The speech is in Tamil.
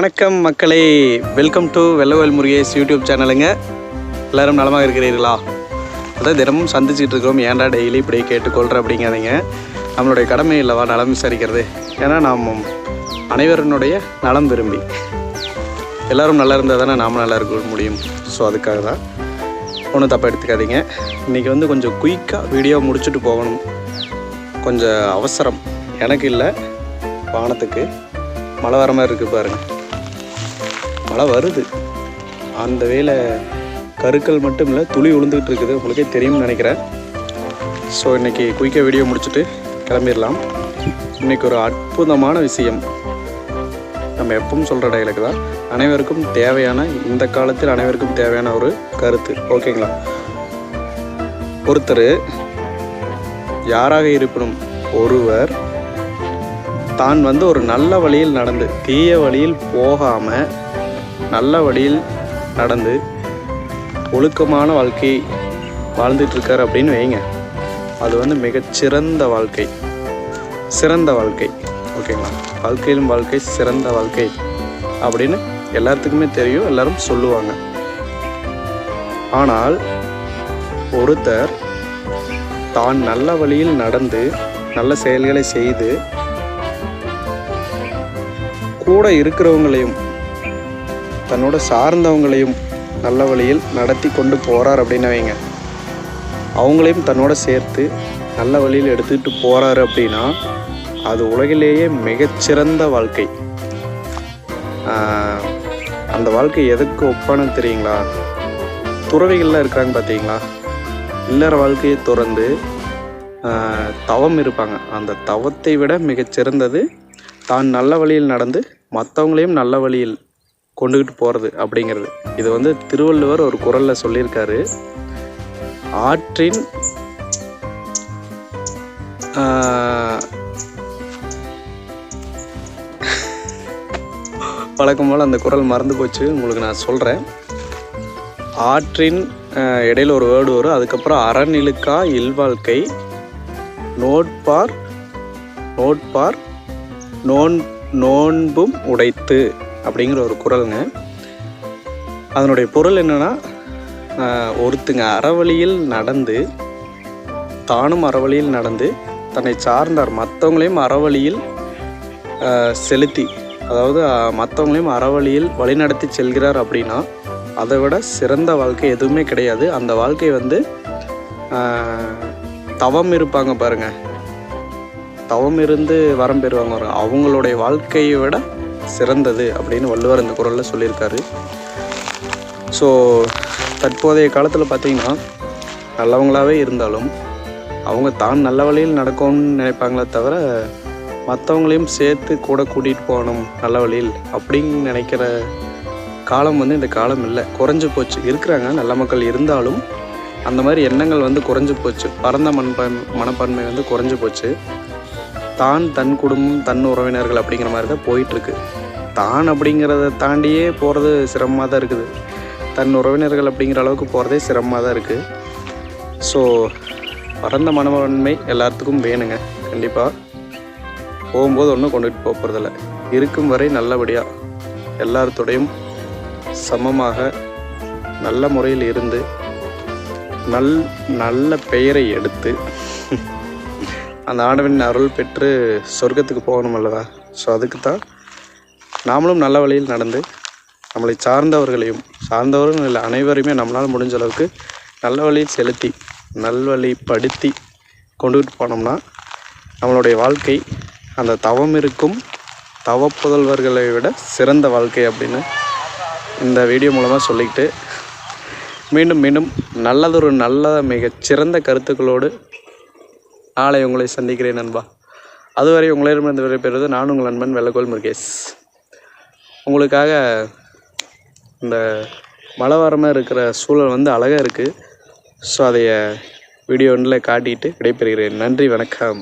வணக்கம் மக்களே. Welcome to Vellavel Murugesh YouTube சேனலுங்க எல்லாரும் நலமாக இருக்கிறீர்களா? அதான் தினமும் சந்திச்சுட்டு இருக்கிறோம். ஏன்டா டெய்லி இப்படி கேட்டுக்கொள்கிற அப்படிங்காதீங்க நம்மளுடைய கடமை இல்லைவா? நலம் விசாரிக்கிறது. ஏன்னா நாம் அனைவருடைய நலம் விரும்பி. எல்லோரும் நல்லா இருந்தால் தானே நாம் நல்லா இருக்க முடியும். ஸோ அதுக்காக தான் ஒன்றும் தப்பாக எடுத்துக்காதீங்க. இன்றைக்கி வந்து கொஞ்சம் குயிக்காக வீடியோ முடிச்சுட்டு போகணும். கொஞ்சம் அவசரம். எனக்கு இல்லை வானத்துக்கு. மழை வர மாதிரி இருக்குது பாருங்கள் மழை வருது. அந்த வேலை கருக்கள் மட்டும் இல்லை துளி விழுந்துக்கிட்டு இருக்குது. உங்களுக்கே தெரியும்னு நினைக்கிறேன். ஸோ இன்றைக்கி குயிக்காக வீடியோ முடிச்சுட்டு கிளம்பிடலாம். இன்றைக்கி ஒரு அற்புதமான விஷயம். நம்ம எப்பவும் சொல்கிற டைலாக் தான். அனைவருக்கும் தேவையான இந்த காலத்தில் அனைவருக்கும் தேவையான ஒரு கருத்து. ஓகேங்களா ஒருத்தர் யாராக இருப்பினும் ஒருவர் தான் வந்து ஒரு நல்ல வழியில் நடந்து தீய வழியில் போகாமல் நல்ல வழியில் நடந்து ஒழுக்கமான வாழ்க்கை வாழ்ந்துட்டுருக்கார் அப்படின்னு வைங்க. அது வந்து மிகச்சிறந்த வாழ்க்கை. சிறந்த வாழ்க்கை. ஓகேங்களா வாழ்க்கையிலும் வாழ்க்கை சிறந்த வாழ்க்கை அப்படின்னு எல்லாத்துக்குமே தெரியும் எல்லாரும் சொல்லுவாங்க. ஆனால் ஒருத்தர் தான் நல்ல வழியில் நடந்து நல்ல செயல்களை செய்து கூட இருக்கிறவங்களையும் தன்னோட சார்ந்தவங்களையும் நல்ல வழியில் நடத்தி கொண்டு போகிறார் அப்படின்னு வைங்க. அவங்களையும் தன்னோட சேர்த்து நல்ல வழியில் எடுத்துக்கிட்டு போகிறாரு அப்படின்னா அது உலகிலேயே மிகச்சிறந்த வாழ்க்கை. அந்த வாழ்க்கை எதுக்கு ஒப்பானது தெரியுங்களா? துறவிகள்லாம் இருக்கிறாங்க பார்த்தீங்களா? இல்லற வாழ்க்கையை துறந்து தவம் இருப்பாங்க. அந்த தவத்தை விட மிகச்சிறந்தது தான் நல்ல வழியில் நடந்து மற்றவங்களையும் நல்ல வழியில் கொண்டுகிட்டு போகிறது அப்படிங்கிறது. இது வந்து திருவள்ளுவர் ஒரு குரலில் சொல்லியிருக்காரு. ஆற்றின் பழக்கம் வழக்கம் போல் அந்த குரல் மறந்து போச்சு. உங்களுக்கு நான் சொல்கிறேன் ஆற்றின் இடையில் இடையில ஒரு வேர்டு வரும். அதுக்கப்புறம் அறநிலுக்கா இல்வாழ்க்கை நோட்பார் நோட்பார் நோன் நோன்பும் உடைத்து. அப்படிங்கிற ஒரு குரலுங்க. அதனுடைய பொருள் என்னென்னா ஒருத்தங்க அறவழியில் நடந்து தானும் அறவழியில் நடந்து தன்னை சார்ந்தார் மற்றவங்களையும் அறவழியில் செலுத்தி அதாவது மற்றவங்களையும் அறவழியில் வழிநடத்தி செல்கிறார் அப்படின்னா அதை விட சிறந்த வாழ்க்கை எதுவுமே கிடையாது. அந்த வாழ்க்கை வந்து தவம் இருப்பாங்க பாருங்க. தவம் இருந்து வரம் பெறுவாங்க அவங்களுடைய வாழ்க்கையை விட சிறந்தது அப்படின்னு வள்ளுவர் இந்த குரலில் சொல்லியிருக்காரு. ஸோ தற்போதைய காலத்தில் பார்த்தீங்கன்னா நல்லவங்களாகவே இருந்தாலும் அவங்க தான் நல்ல வழியில் நடக்கும்னு நினைப்பாங்களே தவிர மற்றவங்களையும் சேர்த்து கூட கூட்டிகிட்டு போகணும் நல்ல வழியில் அப்படின்னு நினைக்கிற காலம் வந்து இந்த காலம் இல்லை. குறைஞ்சி போச்சு. இருக்கிறாங்க நல்ல மக்கள் இருந்தாலும் அந்த மாதிரி எண்ணங்கள் வந்து குறைஞ்சி போச்சு. பரந்த மண்பான்மை மனப்பான்மை வந்து குறைஞ்சு போச்சு. தான் தன் குடும்பம் தன் உறவினர்கள் அப்படிங்கிற மாதிரி தான் போயிட்டுருக்கு. தான் அப்படிங்கிறத தாண்டியே போகிறது சிரமமாக தான் இருக்குது. தன் உறவினர்கள் அப்படிங்கிற அளவுக்கு போகிறதே சிரமமாக தான் இருக்குது ஸோ பரந்த மனவன்மை எல்லாத்துக்கும் வேணுங்க கண்டிப்பாக போகும்போது ஒன்றும் கொண்டுட்டு போக போகிறதில்ல இருக்கும் வரை நல்லபடியாக எல்லார்த்தோடையும் சமமாக நல்ல முறையில் இருந்து நல் நல்ல பெயரை எடுத்து அந்த ஆண்டவனின் அருள் பெற்று சொர்க்கத்துக்கு போகணும் அல்லவா? ஸோ அதுக்கு தான் நாமளும் நல்ல வழியில் நடந்து நம்மளை சார்ந்தவர்களையும் சார்ந்தவர்கள் இல்லை அனைவரையுமே நம்மளால் முடிஞ்ச அளவுக்கு நல்ல வழியில் செலுத்தி நல்வழிப்படுத்தி கொண்டுகிட்டு போனோம்னா நம்மளுடைய வாழ்க்கை அந்த தவம் இருக்கும். தவப்புதல்வர்களை விட சிறந்த வாழ்க்கை அப்படின்னு இந்த வீடியோ மூலமாக சொல்லிக்கிட்டு மீண்டும் மீண்டும் நல்லதொரு நல்ல மிகச் சிறந்த கருத்துக்களோடு நாளை உங்களை சந்திக்கிறேன் நண்பா. அதுவரை உங்களிடமிருந்து விடைபெறுவது நான் உங்கள் நண்பன் வெள்ளக்கோல் முருகேஷ். உங்களுக்காக இந்த மழை வரமாக இருக்கிற சூழல் வந்து அழகாக இருக்குது ஸோ அதைய வீடியோ ஒன்றில் காட்டிட்டு விடைபெறுகிறேன். நன்றி வணக்கம்.